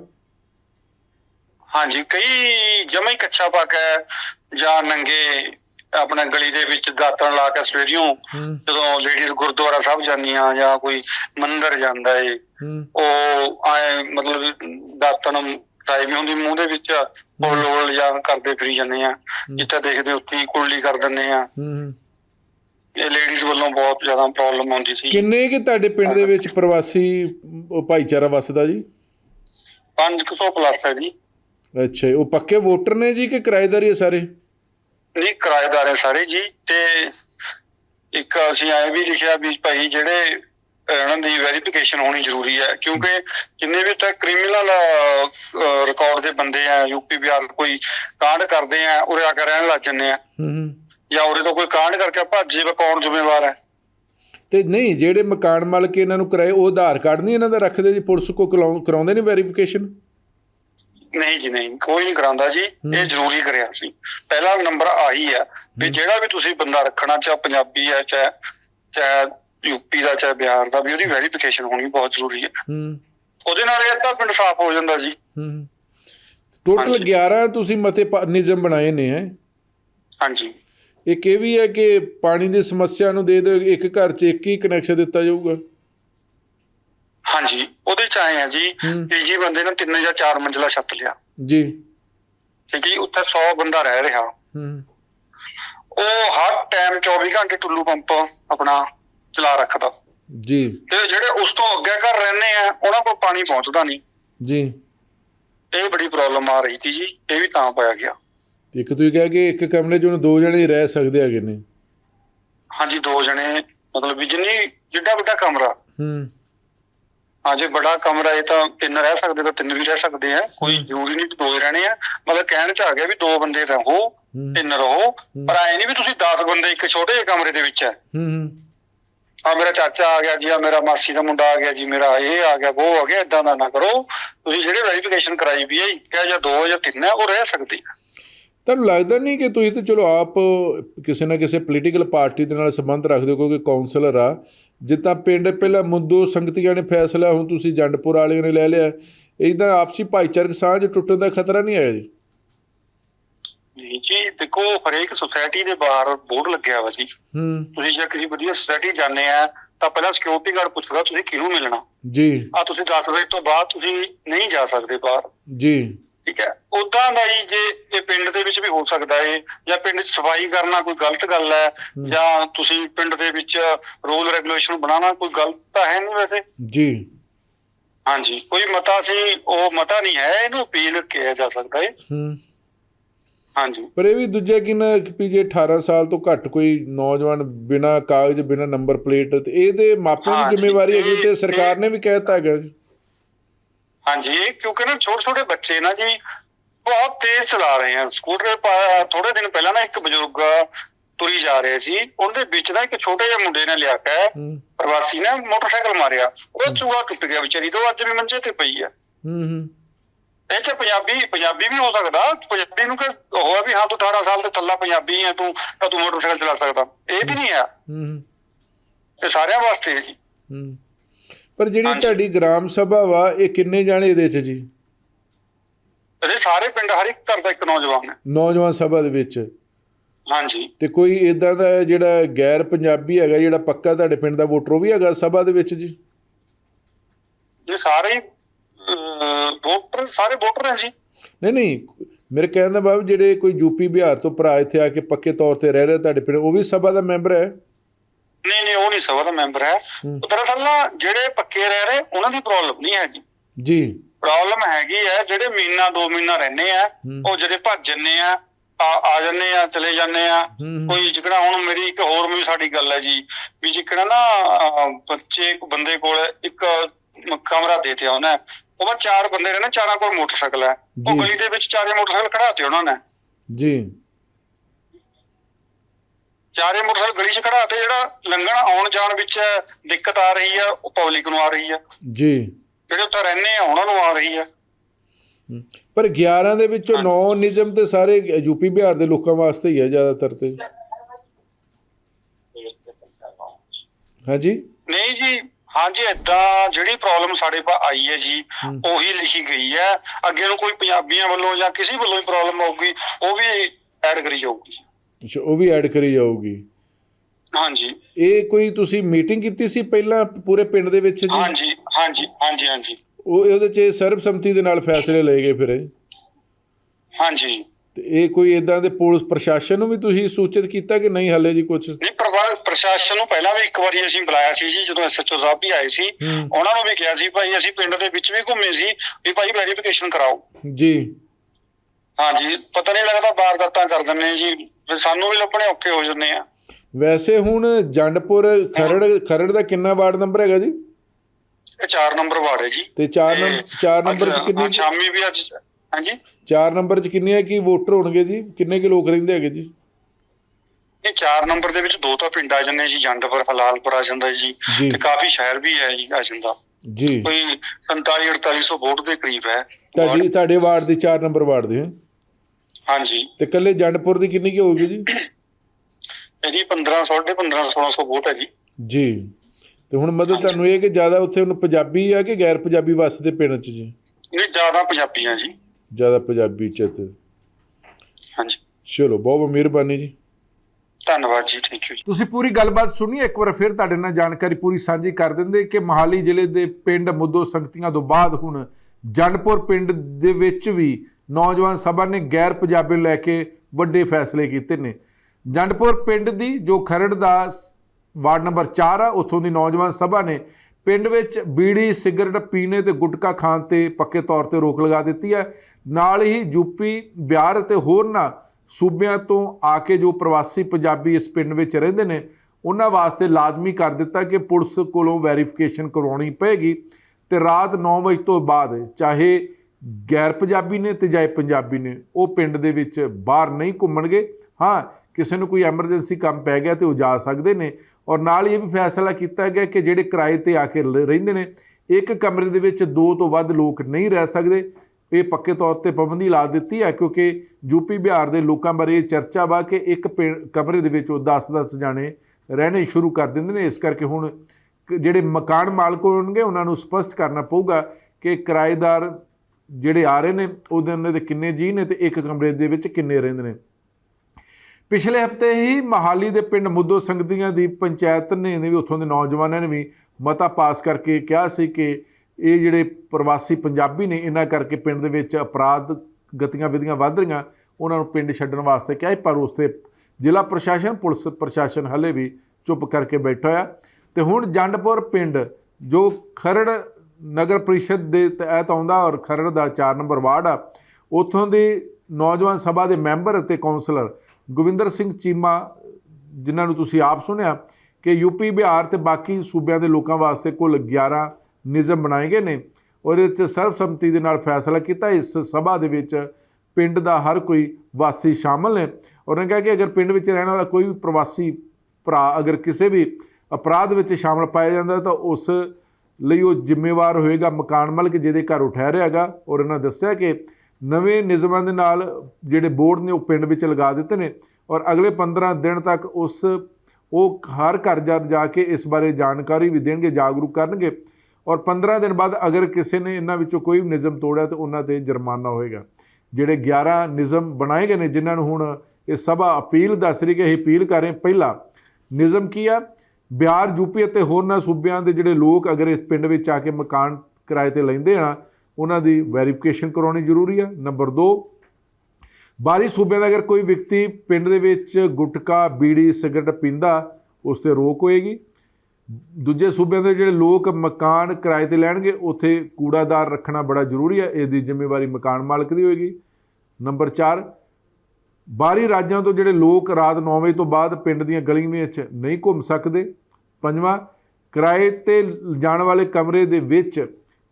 ਹਾਂਜੀ ਕਈ ਜਮਾ ਹੀ ਕੱਚਾ ਪਾ ਕੇ ਜਾਂ ਨੰਗੇ ਆਪਣਾ ਗਲੀ ਦੇ ਵਿੱਚ ਦਾਤਣ ਲਾ ਕੇ ਸਵੇਰੀਓਂ ਜਦੋਂ ਲੇਡੀਜ਼ ਗੁਰਦੁਆਰਾ ਸਾਹਿਬ ਜਾਂਦੀਆਂ ਜਾਂ ਕੋਈ ਮੰਦਿਰ ਜਾਂਦਾ ਏ ਉਹ ਐ ਮਤਲਬ ਦਾਤਣ ਟਾਈ ਵੀ ਹੁੰਦੀ ਮੂੰਹ ਦੇ ਵਿੱਚ ਉਹ ਲੋਲ ਜਾਂ ਕਰਦੇ ਫਿਰੀ ਜਾਂਦੇ ਆ। ਜਿੱਥੇ ਦੇਖਦੇ ਉੱਥੇ ਹੀ ਕੁੱਲੀ ਕਰ ਦਿੰਦੇ ਆ। ਇਹ ਲੇਡੀਜ਼ ਵੱਲੋਂ ਬਹੁਤ ਜ਼ਿਆਦਾ ਪ੍ਰੋਬਲਮ ਆਉਂਦੀ ਸੀ। ਕਿੰਨੇ ਕਿ ਤੁਹਾਡੇ ਪਿੰਡ ਦੇ ਵਿੱਚ ਪ੍ਰਵਾਸੀ ਭਾਈਚਾਰਾ ਵਸਦਾ ਜੀ? 500 ਪਲੱਸ ਹੈ ਜੀ। ਅੱਛਾ ਉਹ ਪੱਕੇ ਵੋਟਰ ਨੇ ਜੀ ਕਿ ਕਿਰਾਏਦਾਰ ਹੀ ਸਾਰੇ? ਨਹੀਂ ਕਿਰਾਏਦਾਰ ਹੈ ਸਾਰੇ ਜੀ ਤੇ ਇੱਕ ਅਸੀਂ ਐ ਵੀ ਲਿਖਿਆ ਵੀ ਭਾਈ ਜਿਹੜੇ ਇਹਨਾਂ ਦੀ ਵੈਰੀਫਿਕੇਸ਼ਨ ਹੋਣੀ ਜ਼ਰੂਰੀ ਹੈ ਕਿਉਂਕਿ ਜਿੰਨੇ ਵੀ ਉੱਥੇ ਕ੍ਰਿਮੀਨਲ ਰਿਕਾਰਡ ਦੇ ਬੰਦੇ ਆ ਯੂਪੀ ਬਿਹਾਰ ਕੋਈ ਕਾਂਡ ਕਰਦੇ ਆ ਉਰੇ ਆ ਕੇ ਰਹਿਣ ਲੱਗ ਜੰਨੇ ਆ। ਹੂੰ ਹੂੰ। ਜਾਂ ਉਰੇ ਤੋਂ ਕੋਈ ਕਾਂਡ ਕਰਕੇ ਭੱਜ ਜਾਵੇ ਕੌਣ ਜ਼ਿੰਮੇਵਾਰ ਹੈ? ਤੇ ਨਹੀਂ ਜਿਹੜੇ ਮਕਾਨ ਮਾਲਕ ਇਹਨਾਂ ਨੂੰ ਕਿਰਾਏ ਉਹ ਆਧਾਰ ਕਾਰਡ ਨਹੀਂ ਇਹਨਾਂ ਦਾ ਰੱਖਦੇ ਜੀ? ਪੁਲਿਸ ਕੋ ਕਰਾਉ- ਕਰਾਉਂਦੇ ਨੇ ਵੈਰੀਫਿਕੇਸ਼ਨ ਨਹੀਂ ਜੀ ਨਹੀਂ ਕੋਈ ਨਹੀਂ ਕਰਾਉਂਦਾ ਜੀ। ਇਹ ਜ਼ਰੂਰੀ ਕਰਿਆ ਸੀ। ਪਹਿਲਾ ਨੰਬਰ ਆਹੀ ਆ ਵੀ ਜਿਹੜਾ ਵੀ ਤੁਸੀਂ ਬੰਦਾ ਰੱਖਣਾ ਚਾਹੇ ਪੰਜਾਬੀ ਹੈ ਚਾਹੇ ਚਾਹੇ ਯੂਪੀ ਦਾ ਚਾਹੇ ਬਿਹਾਰ ਦਾ ਵੀ ਉਹਦੀ ਵੈਰੀਫਿਕੇਸ਼ਨ ਹੋਣੀ ਬਹੁਤ ਜ਼ਰੂਰੀ ਹੈ ਹੂੰ। ਉਹਦੇ ਨਾਲ ਇਹ ਤਾਂ ਪਿੰਡ ਸਾਫ਼ ਹੋ ਜਾਂਦਾ ਜੀ। ਹੂੰ ਟੋਟਲ ਹਾਂਜੀ। 11 ਤੁਸੀਂ ਮਤੇ ਨਿਯਮ ਬਣਾਏ ਨੇ ਹੈ? ਹਾਂਜੀ। ਇੱਕ ਇਹ ਵੀ ਹੈ ਕਿ ਪਾਣੀ ਦੀ ਸਮੱਸਿਆ ਨੂੰ ਦੇ ਦਿਓ ਇੱਕ ਘਰ 'ਚ ਇੱਕ ਹੀ ਕਨੈਕਸ਼ਨ ਦਿੱਤਾ ਜਾਊਗਾ? ਹਾਂਜੀ ਉਹਦੇ ਚ ਆਏ ਆ ਜੀ ਹੂੰ। ਕਿ ਜੀ ਬੰਦੇ ਨੇ ਤਿੰਨ ਜਾਂ ਚਾਰ ਮੰਜ਼ਲਾ ਛੱਤ ਲਿਆ। ਜੀ। ਠੀਕ ਹੈ ਉੱਥੇ 100 ਬੰਦਾ ਰਹਿ ਰਿਹਾ। ਹੂੰ। ਉਹ ਹਰ ਟਾਈਮ 24 ਘੰਟੇ ਟੁੱਲੂ ਪੰਪ ਆਪਣਾ ਚਲਾ ਰੱਖਦਾ। ਜੀ। ਤੇ ਜਿਹੜੇ ਉਸ ਤੋਂ ਅੱਗੇ ਘਰ ਰਹਿੰਦੇ ਆ ਉਹਨਾਂ ਕੋਲ ਪਾਣੀ ਪਹੁੰਚਦਾ ਨਹੀਂ। ਜੀ। ਇਹ ਬੜੀ ਪ੍ਰੋਬਲਮ ਆ ਰਹੀ ਸੀ ਜੀ ਇਹ ਵੀ ਤਾਂ ਪਾਇਆ ਗਿਆ। ਤੇ ਇੱਕ ਤੁਸੀਂ ਕਿਹਾ ਕਿ ਇੱਕ ਕਮਰੇ 'ਚ ਹੁਣ ਦੋ ਜਣੇ ਹੀ ਰਹਿ ਸਕਦੇ ਹੈਗੇ ਨੇ। ਹਾਂਜੀ ਦੋ ਜਣੇ ਮਤਲਬ ਵੀ ਜਿੰਨੀ ਜਿੱਡਾ ਵੱਡਾ ਕਮਰਾ। ਹੂੰ। ਹਾਂ ਜੇ ਬੜਾ ਕਮਰਾ ਇਹ ਤਾਂ ਤਿੰਨ ਰਹਿ ਸਕਦੇ ਤਾਂ ਤਿੰਨ ਵੀ ਰਹਿ ਸਕਦੇ ਆ। ਕੋਈ ਜ਼ਰੂਰੀ ਨਹੀਂ ਦੋ ਹੀ ਰਹਿਣੇ ਆ। ਮਤਲਬ ਕਹਿਣ ਚ ਆ ਗਿਆ ਵੀ ਦੋ ਬੰਦੇ ਰਹੋ ਤਿੰਨ ਰਹੋ ਪਰ ਐ ਨਹੀਂ ਵੀ ਤੁਸੀਂ 10 ਬੰਦੇ ਇੱਕ ਛੋਟੇ ਜਿਹੇ ਕਮਰੇ ਦੇ ਵਿੱਚ ਹੈ। ਹੂੰ ਹੂੰ। ਆ ਮੇਰਾ ਚਾਚਾ ਆ ਗਿਆ ਜੀ ਆ ਮੇਰਾ ਮਾਸੀ ਦਾ ਮੁੰਡਾ ਆ ਗਿਆ ਜੀ ਮੇਰਾ ਇਹ ਆ ਗਿਆ ਉਹ ਆ ਗਿਆ ਇਦਾਂ ਦਾ ਨਾ ਕਰੋ। ਤੁਸੀਂ ਜਿਹੜੇ ਵੈਰੀਫਿਕੇਸ਼ਨ ਕਰਾਈ ਵੀ ਹੈ ਇੱਕ ਹੈ ਜਾਂ ਦੋ ਜਾਂ ਤਿੰਨ ਹੈ ਉਹ ਰਹਿ ਸਕਦੀ ਹੈ ਤੁਹਾਨੂੰ ਲੱਗਦਾ ਨਹੀਂ ਕਿ ਤੁਸੀਂ ਤੇ ਚਲੋ ਆਪ ਕਿਸੇ ਨਾ ਕਿਸੇ ਪੋਲੀਟੀਕਲ ਪਾਰਟੀ ਦੇ ਨਾਲ ਸੰਬੰਧ ਰੱਖਦੇ ਹੋ ਕਿਉਂਕਿ ਕਾਉਂਸਲਰ ਆ। ਜਿੱਦਾਂ ਪਿੰਡ ਪਹਿਲਾਂ ਮੁੱਦੋ ਸੰਗਤੀਆਂ ਨੇ ਫੈਸਲਾ ਹੁਣ ਤੁਸੀਂ ਜੰਡਪੁਰ ਵਾਲਿਆਂ ਨੇ ਲੈ ਲਿਆ। ਇਦਾਂ ਆਪਸੀ ਭਾਈਚਾਰਕ ਸਾਂਝ ਟੁੱਟਣ ਦਾ ਖਤਰਾ ਨਹੀਂ ਆਇਆ ਜੀ? ਜੀ ਜੀ ਦੇਖੋ ਹਰੇਕ ਸੁਸਾਇਟੀ ਦੇ ਬਾਹਰ ਬੋਰਡ ਲੱਗਿਆ ਵਾ ਜੀ। ਹੂੰ। ਤੁਸੀਂ ਜੇ ਕਿਸੇ ਵਧੀਆ ਸੁਸਾਇਟੀ ਜਾਂਦੇ ਆ ਤਾਂ ਪਹਿਲਾਂ ਸਿਕਿਉਰਿਟੀ ਗਾਰਡ ਪੁੱਛਦਾ ਤੁਸੀਂ ਕਿਹਨੂੰ ਮਿਲਣਾ? ਜੀ। ਆ ਤੁਸੀਂ 10 ਵਜੇ ਤੋਂ ਬਾਅਦ ਤੁਸੀਂ ਨਹੀਂ ਜਾ ਸਕਦੇ ਬਾਹਰ। ਜੀ। ਠੀਕ ਹੈ? ਉਦਾਂ ਦਾ ਹੀ ਜੇ ਇਹ ਪਿੰਡ ਦੇ ਵਿੱਚ ਵੀ ਹੋ ਸਕਦਾ ਹੈ ਜਾਂ ਪਿੰਡ ਸਫ਼ਾਈ ਕਰਨਾ ਕੋਈ ਗਲਤ ਗੱਲ ਹੈ ਜਾਂ ਤੁਸੀਂ ਪਿੰਡ ਦੇ ਵਿੱਚ ਰੂਲ ਰੈਗੂਲੇਸ਼ਨ ਬਣਾਉਣਾ ਕੋਈ ਗਲਤ ਤਾਂ ਹੈ ਨਹੀਂ ਵੈਸੇ? ਜੀ। ਹਾਂਜੀ। ਕੋਈ ਮਤਾ ਸੀ ਉਹ ਮਤਾ ਨਹੀਂ ਹੈ ਇਹਨੂੰ ਅਪੀਲ ਕਿਹਾ ਜਾ ਸਕਦਾ ਹੈ ਹੂੰ। ਹਾਂਜੀ। ਪਰ ਇਹ ਵੀ ਦੂਜਾ ਕਿ ਨਾ ਕਿ ਵੀ ਜੇ 18 ਸਾਲ ਤੋਂ ਘੱਟ ਕੋਈ ਨੌਜਵਾਨ ਬਿਨਾ ਕਾਗਜ਼ ਬਿਨਾ ਨੰਬਰ ਪਲੇਟ ਤੇ ਇਹਦੇ ਮਾਪਿਆਂ ਦੀ ਜ਼ਿੰਮੇਵਾਰੀ ਹੈਗੀ ਤੇ ਸਰਕਾਰ ਨੇ ਵੀ ਕਹਿਤਾ ਹੈਗਾ ਜੀ। ਹਾਂਜੀ ਕਿਉਂਕਿ ਨਾ ਛੋਟੇ ਛੋਟੇ ਬੱਚੇ ਨਾ ਜੀ ਬਹੁਤ ਤੇਜ਼ ਚਲਾ ਰਹੇ ਆ। ਸਕੂਟਰ ਥੋੜੇ ਦਿਨ ਪਹਿਲਾਂ ਨਾ ਇੱਕ ਬਜ਼ੁਰਗ ਤੁਰੀ ਜਾ ਰਹੇ ਸੀ। ਉਹਦੇ ਵਿੱਚ ਨਾ ਇੱਕ ਛੋਟੇ ਜਿਹੇ ਮੁੰਡੇ ਨੇ ਲਿਆ ਕੇ ਪ੍ਰਵਾਸੀ ਨੇ ਮੋਟਰਸਾਈਕਲ ਮਾਰਿਆ। ਉਹ ਚੂਹਾ ਟੁੱਟ ਗਿਆ ਵਿਚਾਰੀ ਤੋਂ ਅੱਜ ਵੀ ਮੰਜੇ ਤੇ ਪਈ ਆ। ਹੂੰ ਹੂੰ। ਇਹ ਚ ਪੰਜਾਬੀ ਪੰਜਾਬੀ ਵੀ ਹੋ ਸਕਦਾ। ਪੰਜਾਬੀ ਨੂੰ ਕਿ ਹੋਇਆ ਵੀ ਹਾਂ ਤੂੰ 18 ਸਾਲ ਦੇ ਥੱਲਾ ਪੰਜਾਬੀ ਹੈ ਤੂੰ ਤਾਂ ਤੂੰ ਮੋਟਰਸਾਈਕਲ ਚਲਾ ਸਕਦਾ। ਇਹ ਵੀ ਨਹੀਂ ਆ। ਹੂੰ ਹੂੰ। ਇਹ ਸਾਰਿਆਂ ਵਾਸਤੇ ਹੈ ਜੀ। ਹੂੰ। ਪਰ ਜਿਹੜੀ। ਤੁਹਾਡੀ ਗ੍ਰਾਮ ਸਭਾ ਵਾ ਇਹ ਕਿੰਨੇ ਜਾਣੇ ਇਹਦੇ ਚ ਜੀ? ਇਹਦੇ ਸਾਰੇ ਪਿੰਡ ਹਰ ਇੱਕ ਘਰ ਦਾ ਇੱਕ ਨੌਜਵਾਨ ਹੈ। ਨੌਜਵਾਨ ਸਭਾ ਦੇ ਵਿੱਚ। ਹਾਂਜੀ। ਤੇ ਕੋਈ ਇਦਾਂ ਦਾ ਜਿਹੜਾ ਗੈਰ ਪੰਜਾਬੀ ਹੈਗਾ ਜਿਹੜਾ ਪੱਕਾ ਤੁਹਾਡੇ ਪਿੰਡ ਦਾ ਵੋਟਰ ਉਹ ਵੀ ਹੈਗਾ ਸਭਾ ਦੇ ਵਿੱਚ ਜੀ? ਇਹ ਸਾਰੇ ਵੋਟਰ ਸਾਰੇ ਵੋਟਰ ਹੈ ਜੀ। ਨਹੀਂ ਨਹੀਂ ਮੇਰੇ ਕਹਿਣ ਦਾ ਭਾਵ ਜਿਹੜੇ ਕੋਈ ਯੂਪੀ ਬਿਹਾਰ ਤੋਂ ਭਰਾ ਇੱਥੇ ਆ ਕੇ ਪੱਕੇ ਤੌਰ ਤੇ ਰਹਿ ਰਹੇ ਤੁਹਾਡੇ ਪਿੰਡ ਉਹ ਵੀ ਸਭਾ ਦਾ ਮੈਂਬਰ ਹੈ। ਨਹੀਂ ਨਹੀਂ ਉਹ ਨਹੀਂ ਸਭਾ ਦਾ ਮੈਂਬਰ ਹੈ। ਉਹ ਦਰਅਸਲ ਨਾ ਜਿਹੜੇ ਪੱਕੇ ਰਹਿ ਰਹੇ ਉਹਨਾਂ ਦੀ ਪ੍ਰੋਬਲਮ ਨਹੀਂ ਹੈ ਜੀ ਜੀ ਪ੍ਰੋਬਲਮ ਹੈਗੀ ਹੈ ਜਿਹੜੇ ਮਹੀਨਾ ਦੋ ਮਹੀਨਾ ਰਹਿੰਦੇ ਆ। ਉਹ ਜਿਹੜੇ ਭੱਜ ਜੰਨੇ ਆ ਆ ਜੰਨੇ ਆ ਚਲੇ ਜਾਂਦੇ ਆ। ਕੋਈ ਜਿਕਣਾ ਹੁਣ ਮੇਰੀ ਇੱਕ ਹੋਰ ਵੀ ਸਾਡੀ ਗੱਲ ਹੈ ਜੀ ਵੀ ਜਿਕਣਾ ਨਾ ਬੱਚੇ ਇੱਕ ਬੰਦੇ ਕੋਲ ਇੱਕ ਕਮਰਾ ਦੇਤੇ ਉਹਨੇ ਉਹ ਮੈਂ ਚਾਰ ਬੰਦੇ ਰਹਿੰਦੇ ਚਾਰਾਂ ਕੋਲ ਮੋਟਰਸਾਈਕਲ ਹੈ ਉਹ। ਗਲੀ ਦੇ ਵਿੱਚ ਚਾਰੇ ਮੋਟਰਸਾਈਕਲ ਖੜਾਤੇ ਉਹਨਾਂ ਨੇ ਜੀ ਚਾਰੇ ਮੋਟਰਸਾਈਕਲ ਗਲੀ 'ਚ ਖੜਾਤੇ ਜਿਹੜਾ ਲੰਘਣ ਆਉਣ ਜਾਣ ਵਿੱਚ ਦਿੱਕਤ ਆ ਰਹੀ ਆ ਉਹ ਪਬਲਿਕ ਨੂੰ ਆ ਰਹੀ ਆ ਜੀ। ਜਿਹੜੇ ਉੱਥੇ ਰਹਿੰਦੇ ਆ ਉਹਨਾਂ ਨੂੰ ਆ ਰਹੀ ਆ। ਪਰ 11 ਦੇ ਵਿੱਚੋਂ 9 ਨਿਯਮ ਤੇ ਸਾਰੇ ਯੂਪੀ ਬਿਹਾਰ ਦੇ ਲੋਕਾਂ ਵਾਸਤੇ ਹੀ ਹੈ ਜ਼ਿਆਦਾਤਰ ਤੇ। ਹਾਂਜੀ। ਨਹੀਂ ਜੀ ਹਾਂਜੀ ਏਦਾਂ ਜਿਹੜੀ ਪ੍ਰੋਬਲਮ ਸਾਡੇ ਪਾ ਆਈ ਹੈ ਜੀ। ਉਹੀ ਲਿਖੀ ਗਈ ਹੈ। ਅੱਗੇ ਨੂੰ ਕੋਈ ਪੰਜਾਬੀਆਂ ਵੱਲੋਂ ਜਾਂ ਕਿਸੇ ਵੱਲੋਂ ਵੀ ਪ੍ਰੋਬਲਮ ਆਊਗੀ ਉਹ ਵੀ ਐਡ ਕਰੀ ਜਾਊਗੀ। ਅੱਛਾ ਉਹ ਵੀ ਐਡ ਕਰੀ ਜਾਊਗੀ। ਹਾਂਜੀ। ਇਹ ਕੋਈ ਤੁਸੀਂ ਮੀਟਿੰਗ ਕੀਤੀ ਸੀ ਪਹਿਲਾਂ ਪੂਰੇ ਪਿੰਡ ਦੇ ਵਿੱਚ ਜੀ? ਹਾਂਜੀ ਹਾਂਜੀ ਹਾਂਜੀ ਹਾਂਜੀ। ਉਹ ਉਹਦੇ ਚ ਸਰਬਸੰਮਤੀ ਦੇ ਨਾਲ ਫੈਸਲੇ ਲਏ ਗਏ ਫਿਰ ਇਹ। ਹਾਂਜੀ। ਤੇ ਇਹ ਕੋਈ ਇਦਾਂ ਦੇ ਪੁਲਿਸ ਪ੍ਰਸ਼ਾਸਨ ਨੂੰ ਵੀ ਤੁਸੀਂ ਸੂਚਿਤ ਕੀਤਾ ਕਿ ਨਹੀਂ ਹਲੇ ਜੀ ਕੁਝ ਨਹੀਂ ਪ੍ਰਵਾ- ਪ੍ਰਸ਼ਾਸਨ ਨੂੰ ਪਹਿਲਾਂ ਵੀ ਇੱਕ ਵਾਰੀ ਅਸੀਂ ਬੁਲਾਇਆ ਸੀ ਜੀ ਜਦੋਂ ਐਸਐਚਓ ਸਾਹਿਬ ਵੀ ਆਏ ਸੀ। ਹੂੰ। ਉਹਨਾਂ ਨੂੰ ਵੀ ਕਿਹਾ ਸੀ ਭਾਈ ਅਸੀਂ ਪਿੰਡ ਦੇ ਵਿੱਚ ਵੀ ਘੁੰਮੇ ਸੀ ਵੀ ਭਾਈ ਵੈਰੀਫਿਕੇਸ਼ਨ ਕਰਾਓ। ਜੀ। ਹਾਂਜੀ ਪਤਾ ਨਹੀਂ ਲੱਗਦਾ ਵਾਰਦਾਤਾਂ ਕਰ ਦਿੰਦੇ ਆ ਜੀ। ਫਿਰ ਸਾਨੂੰ ਵੀ ਲੱਭਣੇ ਔਖੇ ਹੋ ਜਾਂਦੇ ਆ। ਵੈਸੇ ਹੁਣ ਜੰਡਪੁਰ ਖਰੜ ਖਰੜ ਦਾ ਕਿੰਨਾ ਵਾਰਡ ਨੰਬਰ ਹੈਗਾ ਜੀ? ਇਹ 4 ਨੰਬਰ ਵਾਰਡ ਹੈ ਜੀ। ਤੇ 4 ਨੰਬਰ 4 ਨੰਬਰ ਚ ਕਿੰਨੇ ਹਾਂ, ਸ਼ਾਮੀ ਵੀ ਅੱਜ ਹਾਂਜੀ? 4 ਨੰਬਰ ਚ ਕਿੰਨੇ ਆ ਕੀ ਵੋਟਰ ਹੋਣਗੇ ਜੀ? ਕਿੰਨੇ ਕੁ ਲੋਕ ਰਹਿੰਦੇ ਹੈਗੇ ਜੀ? ਇਹ 4 ਨੰਬਰ ਦੇ ਵਿੱਚ ਦੋ ਤਾਂ ਪਿੰਡ ਆ ਜਾਂਦੇ ਜੀ ਜੰਡਪੁਰ ਹਲਾਲਪੁਰ ਆ ਜਾਂਦਾ ਜੀ। ਜੀ। ਤੇ ਕਾਫੀ ਸ਼ਹਿਰ ਵੀ ਹੈ ਜੀ ਆ ਜਾਂਦਾ। ਜੀ। ਕੋਈ 47 4800 ਵੋਟ ਦੇ ਕਰੀਬ ਹੈ। ਤੁਹਾਡੀ ਤੁਹਾਡੇ ਵਾਰਡ ਦੀ 4 ਨੰਬਰ ਵਾਰਡ ਦੇ ਹਾਂਜੀ। ਤੇ ਕੱਲੇ ਜੰਡਪੁਰ ਦੀ ਕਿੰਨੀ ਕੀ ਹੋਊਗੀ ਜੀ? ਇਹਦੀ 15 1500 1600 ਵੋਟ ਹੈ ਜੀ। ਜੀ। ਤੇ ਹੁਣ ਮਤਲਬ ਤੁਹਾਨੂੰ ਇਹ ਕਿ ਜ਼ਿਆਦਾ ਉੱਥੇ ਹੁਣ ਪੰਜਾਬੀ ਆ ਕਿ ਗੈਰ ਪੰਜਾਬੀ ਵਸਦੇ ਪਿੰਡ ਚ ਜੀ? ਇਹ ਜ਼ਿਆਦਾ ਪੰਜਾਬੀਆਂ ਜੀ। ਜ਼ਿਆਦਾ ਪੰਜਾਬੀ ਚ ਤੇ। ਹਾਂਜੀ। ਚਲੋ ਬਹੁਤ ਬਹੁਤ ਮਿਹਰਬਾਨੀ ਜੀ। ਧੰਨਵਾਦ ਜੀ ਥੈਂਕ ਯੂ ਤੁਸੀਂ ਪੂਰੀ ਗੱਲਬਾਤ ਸੁਣੀ ਇੱਕ ਵਾਰ ਫਿਰ ਤੁਹਾਡੇ ਨਾਲ ਜਾਣਕਾਰੀ ਪੂਰੀ ਸਾਂਝੀ ਕਰ ਦਿੰਦੇ ਕਿ ਮਹਾਲੀ ਜ਼ਿਲ੍ਹੇ ਦੇ ਪਿੰਡ ਮੁੱਦੋ ਸੰਗਤੀਆਂ ਤੋਂ ਬਾਅਦ ਹੁਣ ਜੰਡਪੁਰ ਪਿੰਡ ਦੇ ਵਿੱਚ ਵੀ ਨੌਜਵਾਨ ਸਭਾ ਨੇ ਗੈਰ ਪੰਜਾਬੀ ਨੂੰ ਲੈ ਕੇ ਵੱਡੇ ਫੈਸਲੇ ਕੀਤੇ ਨੇ। ਜੰਡਪੁਰ ਪਿੰਡ ਦੀ ਜੋ ਖਰੜ ਦਾ ਸ- ਵਾਰਡ ਨੰਬਰ 4 ਆ, ਉੱਥੋਂ ਦੀ ਨੌਜਵਾਨ ਸਭਾ ਨੇ ਪਿੰਡ ਵਿੱਚ ਬੀੜੀ, ਸਿਗਰਟ ਪੀਣੇ ਤੇ ਗੁਟਕਾ ਖਾਣ ਤੇ ਪੱਕੇ ਤੌਰ ਤੇ ਰੋਕ ਲਗਾ ਦਿੱਤੀ ਹੈ। ਨਾਲ ਹੀ ਯੂਪੀ ਬਿਹਾਰ ਅਤੇ ਹੋਰਨਾਂ ਸੂਬਿਆਂ ਤੋਂ ਆ ਕੇ ਜੋ ਪ੍ਰਵਾਸੀ ਪੰਜਾਬੀ ਇਸ ਪਿੰਡ ਵਿੱਚ ਰਹਿੰਦੇ ਨੇ, ਉਹਨਾਂ ਵਾਸਤੇ ਲਾਜ਼ਮੀ ਕਰ ਦਿੱਤਾ ਕਿ ਪੁਲਿਸ ਕੋਲੋਂ ਵੈਰੀਫਿਕੇਸ਼ਨ ਕਰਵਾਉਣੀ ਪਏਗੀ ਤੇ ਰਾਤ 9 ਵਜੇ ਤੋਂ ਬਾਅਦ ਚਾਹੇ ਗੈਰ ਪੰਜਾਬੀ ਨੇ ਤੇ ਜਾਇ ਪੰਜਾਬੀ ਨੇ, ਉਹ ਪਿੰਡ ਦੇ ਵਿੱਚ ਬਾਹਰ ਨਹੀਂ ਘੁੰਮਣਗੇ। ਹਾਂ, ਕਿਸੇ ਨੂੰ ਕੋਈ ਐਮਰਜੈਂਸੀ ਕੰਮ ਪੈ ਗਿਆ ਤੇ ਉਹ ਜਾ ਸਕਦੇ ਨੇ। ਔਰ ਨਾਲ ਹੀ ਇਹ ਵੀ ਫੈਸਲਾ ਕੀਤਾ ਗਿਆ ਕਿ ਜਿਹੜੇ ਕਿਰਾਏ ਤੇ ਆ ਕੇ ਲ- ਰਹਿੰਦੇ ਨੇ, ਇੱਕ ਕਮਰੇ ਦੇ ਵਿੱਚ ਦੋ ਤੋਂ ਵੱਧ ਲੋਕ ਨਹੀਂ ਰਹਿ ਸਕਦੇ। ਇਹ ਪੱਕੇ ਤੌਰ ਤੇ ਪਾਬੰਦੀ ਲਾ ਦਿੱਤੀ ਹੈ, ਕਿਉਂਕਿ ਯੂਪੀ ਬਿਹਾਰ ਦੇ ਲੋਕਾਂ ਬਾਰੇ ਇਹ ਚਰਚਾ ਵਾ ਕਿ ਇੱਕ ਪਿੰ- ਕਮਰੇ ਦੇ ਵਿੱਚ ਉਹ 10-10 ਜਾਣੇ ਰਹਿਣੇ ਸ਼ੁਰੂ ਕਰ ਦਿੰਦੇ ਨੇ। ਇਸ ਕਰਕੇ ਹੁਣ ਕ- ਜਿਹੜੇ ਮਕਾਨ ਮਾਲਕ ਹੋਣਗੇ, ਉਹਨਾਂ ਨੂੰ ਸਪਸ਼ਟ ਕਰਨਾ ਪਊਗਾ ਕਿ ਕਿਰਾਏਦਾਰ ਜਿਹੜੇ ਆ ਰਹੇ ਨੇ ਉਹਦੇ ਉਹਨਾਂ ਦੇ ਕਿੰਨੇ ਜੀ ਨੇ ਤੇ ਇੱਕ ਕਮਰੇ ਦੇ ਵਿੱਚ ਕਿੰਨੇ ਰਹਿੰਦੇ ਨੇ। ਪਿਛਲੇ ਹਫ਼ਤੇ ਹੀ ਮਹਾਲੀ ਦੇ ਪਿੰਡ ਮੁੱਦੋ ਸੰਗਤੀਆਂ ਦੀ ਪੰਚਾਇਤ ਨੇ ਵੀ ਉੱਥੋਂ ਦੇ ਨੌਜਵਾਨਾਂ ਨੇ ਵੀ ਮਤਾ ਪਾਸ ਕਰਕੇ ਕਿਹਾ ਸੀ ਕਿ ਇਹ ਜਿਹੜੇ ਪ੍ਰਵਾਸੀ ਪੰਜਾਬੀ ਨੇ ਇਹਨਾਂ ਕਰਕੇ ਪਿੰਡ ਦੇ ਵਿੱਚ ਅਪਰਾਧ ਗਤੀਆਂ ਵਿਧੀਆਂ ਵੱਧ ਰਹੀਆਂ ਉਹਨਾਂ ਨੂੰ ਪਿੰਡ ਛੱਡਣ ਵਾਸਤੇ ਕਿਹਾ ਸੀ, ਪਰ ਉਸ ਤੇ ਜ਼ਿਲ੍ਹਾ ਪ੍ਰਸ਼ਾਸਨ ਪੁਲਿਸ ਪ੍ਰਸ਼ਾਸਨ ਹਲੇ ਵੀ ਚੁੱਪ ਕਰਕੇ ਬੈਠਾ ਹੋਇਆ। ਤੇ ਹੁਣ ਜੰਡਪੁਰ ਪਿੰਡ ਜੋ ਖਰੜ ਨਗਰ ਪ੍ਰੀਸ਼ਦ ਦੇ ਤਹਿਤ ਆਉਂਦਾ ਔਰ ਖਰੜ ਦਾ 4 ਨੰਬਰ ਵਾਰਡ ਆ। ਉੱਥੋਂ ਦੇ ਨੌਜਵਾਨ ਸਭਾ ਦੇ ਮੈਂਬਰ ਅਤੇ ਕੌਂਸਲਰ ਗੋਵਿੰਦਰ ਸਿੰਘ ਚੀਮਾ, ਜਿਨ੍ਹਾਂ ਨੂੰ ਤੁਸੀਂ ਆਪ ਸੁਣਿਆ ਕਿ ਯੂਪੀ ਬਿਹਾਰ ਤੇ ਬਾਕੀ ਸੂਬਿਆਂ ਦੇ ਲੋਕਾਂ ਵਾਸਤੇ ਕੁੱਲ 11 ਨਿਯਮ ਬਣਾਏ ਗਏ ਨੇ। ਔਰ ਇਹਦੇ 'ਚ ਸਰਬਸੰਮਤੀ ਦੇ ਨਾਲ ਫੈਸਲਾ ਕੀਤਾ। ਇਸ ਸਭਾ ਦੇ ਵਿੱਚ ਪਿੰਡ ਦਾ ਹਰ ਕੋਈ ਵਾਸੀ ਸ਼ਾਮਲ ਨੇ। ਔਰ ਉਹਨਾਂ ਕਿਹਾ ਕਿ ਅਗਰ ਪਿੰਡ ਵਿੱਚ ਰਹਿਣ ਵਾਲਾ ਕੋਈ ਵੀ ਪ੍ਰਵਾਸੀ ਭਰਾ ਅਗਰ ਕਿਸੇ ਵੀ ਅਪਰਾਧ ਵਿੱਚ ਸ਼ਾਮਲ ਪਾਇਆ ਜਾਂਦਾ ਤਾਂ ਉਸ ਲਈ ਉਹ ਜ਼ਿੰਮੇਵਾਰ ਹੋਏਗਾ ਮਕਾਨ ਮਾਲਕ ਜਿਹਦੇ ਘਰ ਉਹ ਠਹਿਰਿਆ ਹੈਗਾ ਔਰ ਇਹਨਾਂ ਦੱਸਿਆ ਕਿ ਨਵੇਂ ਨਿਯਮਾਂ ਦੇ ਨਾਲ ਜਿਹੜੇ ਬੋਰਡ ਨੇ ਉਹ ਪਿੰਡ ਵਿੱਚ ਲਗਾ ਦਿੱਤੇ ਨੇ ਔਰ ਅਗਲੇ 15 ਦਿਨ ਤੱਕ ਉਸ ਉਹ ਹਰ ਘਰ ਜਾ ਜਾ ਕੇ ਇਸ ਬਾਰੇ ਜਾਣਕਾਰੀ ਵੀ ਦੇਣਗੇ, ਜਾਗਰੂਕ ਕਰਨਗੇ ਔਰ 15 ਦਿਨ ਬਾਅਦ ਅਗਰ ਕਿਸੇ ਨੇ ਇਹਨਾਂ ਵਿੱਚੋਂ ਕੋਈ ਵੀ ਨਿਯਮ ਤੋੜਿਆ ਤਾਂ ਉਹਨਾਂ ਤੇ ਜੁਰਮਾਨਾ ਹੋਏਗਾ। ਜਿਹੜੇ 11 ਨਿਯਮ ਬਣਾਏ ਗਏ ਨੇ, ਜਿਨ੍ਹਾਂ ਨੂੰ ਹੁਣ ਇਹ ਸਭਾ ਅਪੀਲ ਦੱਸ ਰਹੀ ਕਿ ਇਹ ਅਪੀਲ ਕਰ ਰਹੇ ਪਹਿਲਾ ਨਿਯਮ ਕੀ ਆ? ਬਿਹਾਰ, ਯੂਪੀ ਅਤੇ ਹੋਰਨਾਂ ਸੂਬਿਆਂ ਦੇ ਜਿਹੜੇ ਲੋਕ ਅਗਰ ਇਸ ਪਿੰਡ ਵਿੱਚ ਆ ਕੇ ਮਕਾਨ ਕਿਰਾਏ ਤੇ ਲੈਂਦੇ ਆ, ਉਹਨਾਂ ਦੀ ਵੈਰੀਫਿਕੇਸ਼ਨ ਕਰਾਉਣੀ ਜ਼ਰੂਰੀ ਆ। ਨੰਬਰ 2 ਬਾਹਰੀ ਸੂਬਿਆਂ ਦਾ ਅਗਰ ਕੋਈ ਵਿਅਕਤੀ ਪਿੰਡ ਦੇ ਵਿੱਚ ਗੁਟਕਾ, ਬੀੜੀ, ਸਿਗਰਟ ਪੀਂਦਾ, ਉਸ ਤੇ ਰੋਕ ਹੋਏਗੀ। ਦੂਜੇ ਸੂਬਿਆਂ ਦੇ ਜਿਹੜੇ ਲੋਕ ਮਕਾਨ ਕਿਰਾਏ ਤੇ ਲੈਣਗੇ, ਉੱਥੇ ਕੂੜਾਦਾਰ ਰੱਖਣਾ ਬੜਾ ਜ਼ਰੂਰੀ ਹੈ ਇਸ ਦੀ ਜ਼ਿੰਮੇਵਾਰੀ ਮਕਾਨ ਮਾਲਕ ਦੀ ਹੋਏਗੀ। ਨੰਬਰ 4 ਬਾਹਰੀ ਰਾਜਾਂ ਤੋਂ ਜਿਹੜੇ ਲੋਕ ਰਾਤ 9 ਵਜੇ ਤੋਂ ਬਾਅਦ ਪਿੰਡ ਦੀਆਂ ਗਲੀਆਂ ਵਿੱਚ ਨਹੀਂ ਘੁੰਮ ਸਕਦੇ। ਪੰਜਵਾਂ, ਕਿਰਾਏ ਤੇ ਜਾਣ ਵਾਲੇ ਕਮਰੇ ਦੇ ਵਿੱਚ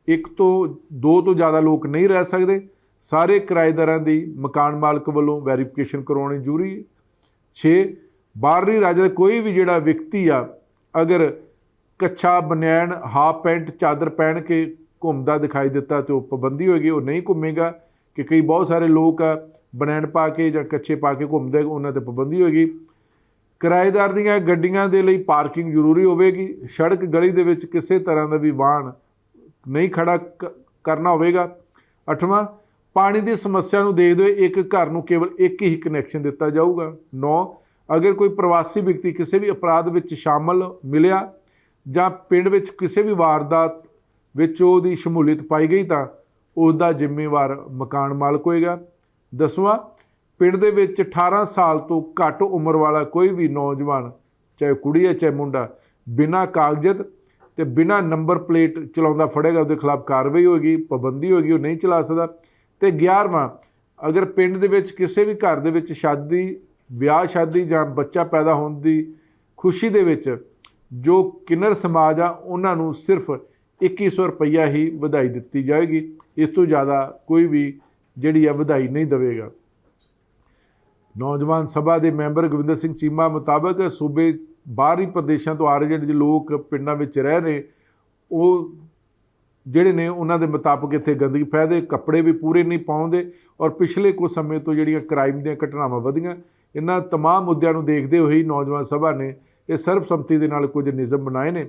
ਇੱਕ ਤੋਂ ਦੋ ਤੋਂ ਜ਼ਿਆਦਾ ਲੋਕ ਨਹੀਂ ਰਹਿ ਸਕਦੇ। ਸਾਰੇ ਕਿਰਾਏਦਾਰਾਂ ਦੀ ਮਕਾਨ ਮਾਲਕ ਵੱਲੋਂ ਵੈਰੀਫਿਕੇਸ਼ਨ ਕਰਵਾਉਣੀ ਜ਼ਰੂਰੀ ਹੈ। 6 ਬਾਹਰੀ ਰਾਜ ਦਾ ਕੋਈ ਵੀ ਜਿਹੜਾ ਵਿਅਕਤੀ ਆ, ਅਗਰ ਕੱਛਾ ਬਨੈਣ ਹਾਫ ਪੈਂਟ, ਚਾਦਰ ਪਹਿਨ ਕੇ ਘੁੰਮਦਾ ਦਿਖਾਈ ਦਿੱਤਾ ਤੇ ਉਹ ਪਾਬੰਦੀ ਹੋਏਗੀ, ਉਹ ਨਹੀਂ ਘੁੰਮੇਗਾ, ਕਿ ਕਈ ਬਹੁਤ ਸਾਰੇ ਲੋਕ ਆ ਬਨੈਣ ਪਾ ਕੇ ਜਾਂ ਕੱਚੇ ਪਾ ਕੇ ਘੁੰਮਦੇ, ਉਹਨਾਂ ਤੇ ਪਾਬੰਦੀ ਹੋਏਗੀ। ਕਿਰਾਏਦਾਰ ਦੀਆਂ ਗੱਡੀਆਂ ਦੇ ਲਈ ਪਾਰਕਿੰਗ ਜ਼ਰੂਰੀ ਹੋਵੇਗੀ। ਸੜਕ ਗਲੀ ਦੇ ਵਿੱਚ ਕਿਸੇ ਤਰ੍ਹਾਂ ਦਾ ਵੀ ਵਾਹਨ ਨਹੀਂ ਖੜਾ ਕ- ਕਰਨਾ ਹੋਵੇਗਾ। ਅੱਠਵਾਂ, ਪਾਣੀ ਦੀ ਸਮੱਸਿਆ ਨੂੰ ਦੇਖਦੇ ਹੋਏ ਇੱਕ ਘਰ ਨੂੰ ਕੇਵਲ ਇੱਕ ਹੀ ਕਨੈਕਸ਼ਨ ਦਿੱਤਾ ਜਾਊਗਾ। 9 ਅਗਰ ਕੋਈ ਪ੍ਰਵਾਸੀ ਵਿਅਕਤੀ ਕਿਸੇ ਵੀ ਅਪਰਾਧ ਵਿੱਚ ਸ਼ਾਮਲ ਮਿਲਿਆ ਜਾਂ ਪਿੰਡ ਵਿੱਚ ਕਿਸੇ ਵੀ ਵਾਰਦਾਤ ਵਿੱਚ ਉਹਦੀ ਸ਼ਮੂਲੀਅਤ ਪਾਈ ਗਈ ਤਾਂ ਉਸ ਦਾ ਜ਼ਿੰਮੇਵਾਰ ਮਕਾਨ ਮਾਲਕ ਹੋਏਗਾ। ਦਸਵਾਂ ਪਿੰਡ ਦੇ ਵਿੱਚ 18 ਸਾਲ ਤੋਂ ਘੱਟ ਉਮਰ ਵਾਲਾ ਕੋਈ ਵੀ ਨੌਜਵਾਨ, ਚਾਹੇ ਕੁੜੀ ਹੈ, ਚਾਹੇ ਮੁੰਡਾ, ਬਿਨਾਂ ਕਾਗਜ਼ਤ ਤੇ ਬਿਨਾਂ ਨੰਬਰ ਪਲੇਟ ਚਲਾਉਂਦਾ ਫੜੇਗਾ, ਉਹਦੇ ਖਿਲਾਫ ਕਾਰਵਾਈ ਹੋਏਗੀ, ਪਾਬੰਦੀ ਹੋਏਗੀ, ਉਹ ਨਹੀਂ ਚਲਾ ਸਕਦਾ। ਤੇ 11ਵਾਂ ਅਗਰ ਪਿੰਡ ਦੇ ਵਿੱਚ ਕਿਸੇ ਵੀ ਘਰ ਦੇ ਵਿੱਚ ਸ਼ਾਦੀ, ਵਿਆਹ, ਸ਼ਾਦੀ ਜਾਂ ਬੱਚਾ ਪੈਦਾ ਹੋਣ ਦੀ ਖੁਸ਼ੀ ਦੇ ਵਿੱਚ ਜੋ ਕਿਨਰ ਸਮਾਜ ਆ, ਉਹਨਾਂ ਨੂੰ ਸਿਰਫ 2100 ਰੁਪਈਆ ਹੀ ਵਧਾਈ ਦਿੱਤੀ ਜਾਏਗੀ। ਇਸ ਤੋਂ ਜ਼ਿਆਦਾ ਕੋਈ ਵੀ ਜਿਹੜੀ ਆ ਵਧਾਈ ਨਹੀਂ ਦੇਵੇਗਾ ਨੌਜਵਾਨ ਸਭਾ ਦੇ ਮੈਂਬਰ ਗੋਬਿੰਦਰ ਸਿੰਘ ਚੀਮਾ ਮੁਤਾਬਕ ਸੂਬੇ ਬਾਹਰੀ ਪ੍ਰਦੇਸ਼ਾਂ ਤੋਂ ਆ ਰਹੇ ਜਿਹੜੇ ਲੋਕ ਪਿੰਡਾਂ ਵਿੱਚ ਰਹਿ ਰਹੇ ਉਹ ਜਿਹੜੇ ਨੇ ਉਹਨਾਂ ਦੇ ਮੁਤਾਬਕ ਇੱਥੇ ਗੰਦਗੀ ਫੈਦੇ ਕੱਪੜੇ ਵੀ ਪੂਰੇ ਨਹੀਂ ਪਾਉਂਦੇ ਔਰ ਪਿਛਲੇ ਕੁਝ ਸਮੇਂ ਤੋਂ ਜਿਹੜੀਆਂ ਕ੍ਰਾਈਮ ਦੀਆਂ ਘਟਨਾਵਾਂ ਵਧੀਆਂ ਇਹਨਾਂ तमाम ਮੁੱਦਿਆਂ ਨੂੰ ਦੇਖਦੇ ਹੋਏ ਹੀ ਨੌਜਵਾਨ ਸਭਾ ਨੇ ਇਹ ਸਰਬਸੰਮਤੀ ਦੇ ਨਾਲ ਕੁਝ ਨਿਯਮ ਬਣਾਏ ਨੇ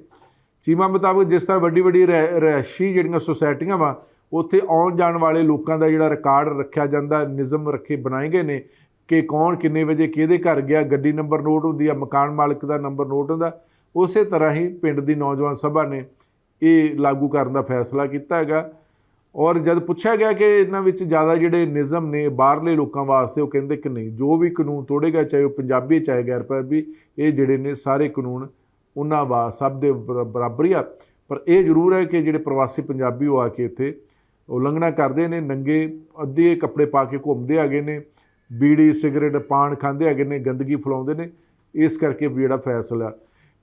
ਚੀਮਾ ਮੁਤਾਬਕ ਜਿਸ ਤਰ੍ਹਾਂ ਵੱਡੀ ਵੱਡੀ ਰਹਿ- ਰਿਹਾਇਸ਼ੀ ਜਿਹੜੀਆਂ ਸੁਸਾਇਟੀਆਂ ਵਾ ਉੱਥੇ ਆਉਣ ਜਾਣ ਵਾਲੇ ਲੋਕਾਂ ਦਾ ਜਿਹੜਾ ਰਿਕਾਰਡ ਰੱਖਿਆ ਜਾਂਦਾ ਨਿਯਮ ਰੱਖੇ ਬਣਾਏ ਗਏ ਨੇ ਕਿ ਕੌਣ ਕਿੰਨੇ ਵਜੇ ਕਿਹਦੇ ਘਰ ਗਿਆ, ਗੱਡੀ ਨੰਬਰ ਨੋਟ ਹੁੰਦੀ ਆ, ਮਕਾਨ ਮਾਲਕ ਦਾ ਨੰਬਰ ਨੋਟ ਹੁੰਦਾ। ਉਸੇ ਤਰ੍ਹਾਂ ਹੀ ਪਿੰਡ ਦੀ ਨੌਜਵਾਨ ਸਭਾ ਨੇ ਇਹ ਲਾਗੂ ਕਰਨ ਦਾ ਫੈਸਲਾ ਕੀਤਾ ਹੈਗਾ। ਔਰ ਜਦ ਪੁੱਛਿਆ ਗਿਆ ਕਿ ਇਹਨਾਂ ਵਿੱਚ ਜ਼ਿਆਦਾ ਜਿਹੜੇ ਨਿਯਮ ਨੇ, ਬਾਹਰਲੇ ਲੋਕਾਂ ਵਾਸਤੇ, ਉਹ ਕਹਿੰਦੇ ਕਿ ਨਹੀਂ, ਜੋ ਵੀ ਕਾਨੂੰਨ ਤੋੜੇਗਾ ਚਾਹੇ ਉਹ ਪੰਜਾਬੀ, ਚਾਹੇ ਗੈਰ ਪੰਜਾਬੀ ਇਹ ਜਿਹੜੇ ਨੇ ਸਾਰੇ ਕਾਨੂੰਨ ਉਹਨਾਂ ਵਾ, ਸਭ ਦੇ ਬਰਾ- ਬਰਾਬਰੀ ਆ। ਪਰ ਇਹ ਜ਼ਰੂਰ ਹੈ ਕਿ ਜਿਹੜੇ ਪ੍ਰਵਾਸੀ ਪੰਜਾਬੀ ਉਹ ਆ ਕੇ ਇੱਥੇ ਉਲੰਘਣਾ ਕਰਦੇ ਨੇ, ਨੰਗੇ ਅੱਧੇ ਕੱਪੜੇ ਪਾ ਕੇ ਘੁੰਮਦੇ ਹੈਗੇ ਨੇ, ਬੀੜੀ, ਸਿਗਰਟ ਪਾਣ ਖਾਂਦੇ ਹੈਗੇ ਨੇ, ਗੰਦਗੀ ਫੈਲਾਉਂਦੇ ਨੇ, ਇਸ ਕਰਕੇ ਵੀ ਜਿਹੜਾ ਫੈਸਲਾ।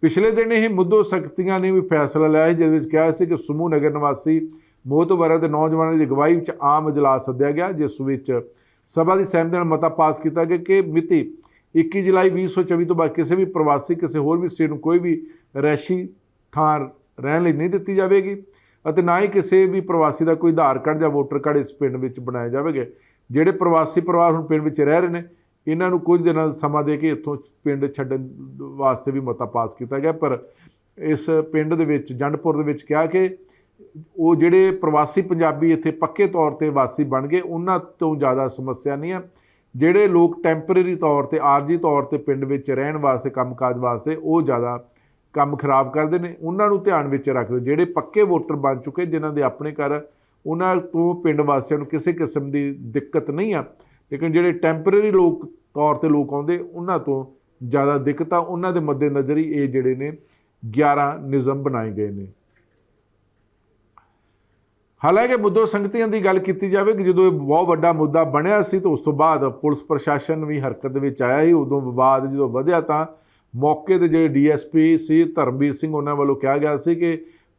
ਪਿਛਲੇ ਦਿਨ ਇਹ ਮੁੱਦੋ ਸ਼ਕਤੀਆਂ ਨੇ ਵੀ ਫੈਸਲਾ ਲਿਆ ਸੀ, ਜਿਹਦੇ ਵਿੱਚ ਕਿਹਾ ਸੀ ਕਿ ਸਮੂਹ ਨਗਰ ਨਿਵਾਸੀ ਮੋਹਤਬਰਾਂ ਦੇ ਨੌਜਵਾਨਾਂ ਦੀ ਅਗਵਾਈ ਵਿੱਚ ਆਮ ਇਜਲਾਸ ਸੱਦਿਆ ਗਿਆ, ਜਿਸ ਵਿੱਚ ਸਭਾ ਦੀ ਸਹਿਮਤੀ ਨਾਲ ਮਤਾ ਪਾਸ ਕੀਤਾ ਗਿਆ ਕਿ ਮਿਤੀ 21 ਜੁਲਾਈ 2024 ਤੋਂ ਬਾਅਦ ਕਿਸੇ ਵੀ ਪ੍ਰਵਾਸੀ, ਕਿਸੇ ਹੋਰ ਵੀ ਸਟੇਟ ਨੂੰ ਕੋਈ ਵੀ ਰੈਸ਼ੀ ਥਾਂ ਰਹਿਣ ਲਈ ਨਹੀਂ ਦਿੱਤੀ ਜਾਵੇਗੀ। ਅਤੇ ਨਾ ਹੀ ਕਿਸੇ ਵੀ ਪ੍ਰਵਾਸੀ ਦਾ ਕੋਈ ਆਧਾਰ ਕਾਰਡ ਜਾਂ ਵੋਟਰ ਕਾਰਡ ਇਸ ਪਿੰਡ ਵਿੱਚ ਬਣਾਏ ਜਾਵੇਗੇ। ਜਿਹੜੇ ਪ੍ਰਵਾਸੀ ਪਰਿਵਾਰ ਹੁਣ ਪਿੰਡ ਵਿੱਚ ਰਹਿ ਰਹੇ ਨੇ, ਇਹਨਾਂ ਨੂੰ ਕੁਝ ਦਿਨਾਂ ਦਾ ਸਮਾਂ ਦੇ ਕੇ ਇੱਥੋਂ ਪਿੰਡ ਛੱਡਣ ਵਾਸਤੇ ਵੀ ਮਤਾ ਪਾਸ ਕੀਤਾ ਗਿਆ। ਪਰ ਇਸ ਪਿੰਡ ਦੇ ਵਿੱਚ, ਜੰਡਪੁਰ ਦੇ ਵਿੱਚ ਕਿਹਾ ਕਿ ਉਹ ਜਿਹੜੇ ਪ੍ਰਵਾਸੀ ਪੰਜਾਬੀ ਇੱਥੇ ਪੱਕੇ ਤੌਰ ਤੇ ਵਾਸੀ ਬਣ ਗਏ, ਉਹਨਾਂ ਤੋਂ ਜ਼ਿਆਦਾ ਸਮੱਸਿਆ ਨਹੀਂ ਹੈ ਜਿਹੜੇ ਲੋਕ ਟੈਂਪਰੇਰੀ ਤੌਰ ਤੇ, ਆਰਜੀ ਤੌਰ ਤੇ ਪਿੰਡ ਵਿੱਚ ਰਹਿਣ ਵਾਸਤੇ, ਕੰਮਕਾਜ ਵਾਸਤੇ ਉਹ ਜ਼ਿਆਦਾ ਕੰਮ ਖਰਾਬ ਕਰਦੇ ਨੇ, ਉਹਨਾਂ ਨੂੰ ਧਿਆਨ ਵਿੱਚ ਰੱਖਦੇ ਜਿਹੜੇ ਪੱਕੇ ਵੋਟਰ ਬਣ ਚੁੱਕੇ, ਜਿਨ੍ਹਾਂ ਦੇ ਆਪਣੇ ਘਰ, ਉਹਨਾਂ ਤੋਂ ਪਿੰਡ ਵਾਸੀਆਂ ਨੂੰ ਕਿਸੇ ਕਿਸਮ ਦੀ ਦਿੱਕਤ ਨਹੀਂ ਆ। ਲੇਕਿਨ ਜਿਹੜੇ ਟੈਂਪਰੇਰੀ ਲੋਕ, ਤੌਰ ਤੇ ਲੋਕ ਆਉਂਦੇ, ਉਹਨਾਂ ਤੋਂ ਜ਼ਿਆਦਾ ਦਿੱਕਤ ਆ। ਉਹਨਾਂ ਦੇ ਮੱਦੇ ਨਜ਼ਰ ਹੀ ਇਹ ਜਿਹੜੇ ਨੇ 11 ਨਿਯਮ ਬਣਾਏ ਗਏ ਨੇ। ਹਾਲਾਂਕਿ ਮੁੱਦੋ ਸੰਗਤੀਆਂ ਦੀ ਗੱਲ ਕੀਤੀ ਜਾਵੇ ਕਿ ਜਦੋਂ ਇਹ ਬਹੁਤ ਵੱਡਾ ਮੁੱਦਾ ਬਣਿਆ ਸੀ, ਤਾਂ ਉਸ ਤੋਂ ਬਾਅਦ ਪੁਲਿਸ ਪ੍ਰਸ਼ਾਸਨ ਵੀ ਹਰਕਤ ਵਿੱਚ ਆਇਆ ਸੀ। ਉਦੋਂ ਵਿਵਾਦ ਜਦੋਂ ਵਧਿਆ ਤਾਂ ਮੌਕੇ ਤੇ ਜਿਹੜੇ ਡੀਐਸਪੀ ਸੀ, ਧਰਮਵੀਰ ਸਿੰਘ ਉਹਨਾਂ ਵੱਲੋਂ ਕਿਹਾ ਗਿਆ ਸੀ ਕਿ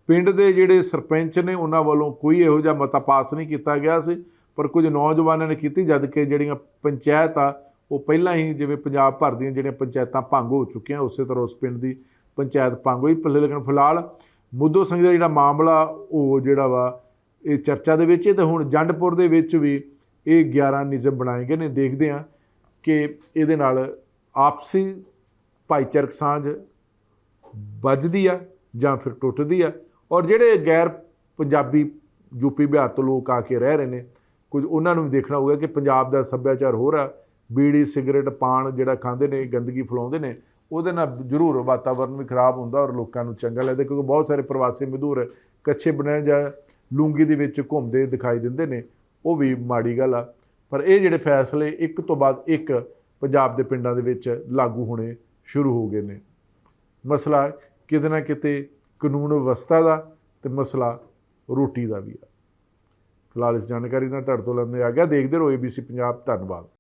ਪਿੰਡ ਦੇ ਜਿਹੜੇ ਸਰਪੰਚ ਨੇ ਉਹਨਾਂ ਵੱਲੋਂ ਕੋਈ ਇਹੋ ਜਿਹਾ ਮਤਾ ਪਾਸ ਨਹੀਂ ਕੀਤਾ ਗਿਆ ਸੀ, ਪਰ ਕੁਝ ਨੌਜਵਾਨਾਂ ਨੇ ਕੀਤੀ ਜਦ ਕਿ ਜਿਹੜੀਆਂ ਪੰਚਾਇਤ ਆ, ਉਹ ਪਹਿਲਾਂ ਹੀ ਜਿਵੇਂ ਪੰਜਾਬ ਭਰ ਦੀਆਂ ਜਿਹੜੀਆਂ ਪੰਚਾਇਤਾਂ ਭੰਗ ਹੋ ਚੁੱਕੀਆਂ, ਉਸੇ ਤਰ੍ਹਾਂ ਉਸ ਪਿੰਡ ਦੀ ਪੰਚਾਇਤ ਭੰਗ ਹੋਈ। ਪਰ ਲੇਕਿਨ ਫਿਲਹਾਲ ਮੁੱਦੋ ਸਿੰਘ ਦਾ ਜਿਹੜਾ ਮਾਮਲਾ, ਉਹ ਜਿਹੜਾ ਵਾ, ਇਹ ਚਰਚਾ ਦੇ ਵਿੱਚ ਹੈ ਤੇ ਹੁਣ ਜੰਡਪੁਰ ਦੇ ਵਿੱਚ ਵੀ ਇਹ 11 ਨਿਯਮ ਬਣਾਏ ਗਏ ਨੇ। ਦੇਖਦੇ ਹਾਂ ਕਿ ਇਹਦੇ ਨਾਲ ਆਪਸੀ ਭਾਈਚਾਰਕ ਸਾਂਝ ਵੱਜਦੀ ਆ ਜਾਂ ਫਿਰ ਟੁੱਟਦੀ ਆ। ਔਰ ਜਿਹੜੇ ਗੈਰ ਪੰਜਾਬੀ ਯੂਪੀ ਬਿਹਾਰ ਤੋਂ ਲੋਕ ਆ ਕੇ ਰਹਿ ਰਹੇ ਨੇ, ਕੁਝ ਉਹਨਾਂ ਨੂੰ ਵੀ ਦੇਖਣਾ ਹੋਊਗਾ ਕਿ ਪੰਜਾਬ ਦਾ ਸੱਭਿਆਚਾਰ ਹੋਰ ਆ। ਬੀੜੀ, ਸਿਗਰਟ ਪਾਣ ਜਿਹੜਾ ਖਾਂਦੇ ਨੇ, ਗੰਦਗੀ ਫੈਲਾਉਂਦੇ ਨੇ, ਉਹਦੇ ਨਾਲ ਜ਼ਰੂਰ ਵਾਤਾਵਰਨ ਵੀ ਖਰਾਬ ਹੁੰਦਾ ਔਰ ਲੋਕਾਂ ਨੂੰ ਚੰਗਾ ਲੱਗਦਾ, ਕਿਉਂਕਿ ਬਹੁਤ ਸਾਰੇ ਪ੍ਰਵਾਸੀ ਮਜ਼ਦੂਰ ਕੱਚੇ ਬਣੇ ਜਾਂ ਲੂੰਗੀ ਦੇ ਵਿੱਚ ਘੁੰਮਦੇ ਦਿਖਾਈ ਦਿੰਦੇ ਨੇ, ਉਹ ਵੀ ਮਾੜੀ ਗੱਲ ਆ। ਪਰ ਇਹ ਜਿਹੜੇ ਫੈਸਲੇ ਇੱਕ ਤੋਂ ਬਾਅਦ ਇੱਕ ਪੰਜਾਬ ਦੇ ਪਿੰਡਾਂ ਦੇ ਵਿੱਚ ਲਾਗੂ ਹੋਣੇ ਸ਼ੁਰੂ ਹੋ ਗਏ ਨੇ। ਮਸਲਾ ਕਿਤੇ ਨਾ ਕਿਤੇ ਕਾਨੂੰਨ ਵਿਵਸਥਾ ਦਾ ਤੇ ਮਸਲਾ ਰੋਟੀ ਦਾ ਵੀ ਆ। ਫਿਲਹਾਲ ਇਸ ਜਾਣਕਾਰੀ ਨਾਲ ਤੁਹਾਡੇ ਤੋਂ ਲੈਂਦੇ ਆ ਗਿਆ। ਦੇਖਦੇ ਰਹੋ ABC ਪੰਜਾਬ। ਧੰਨਵਾਦ।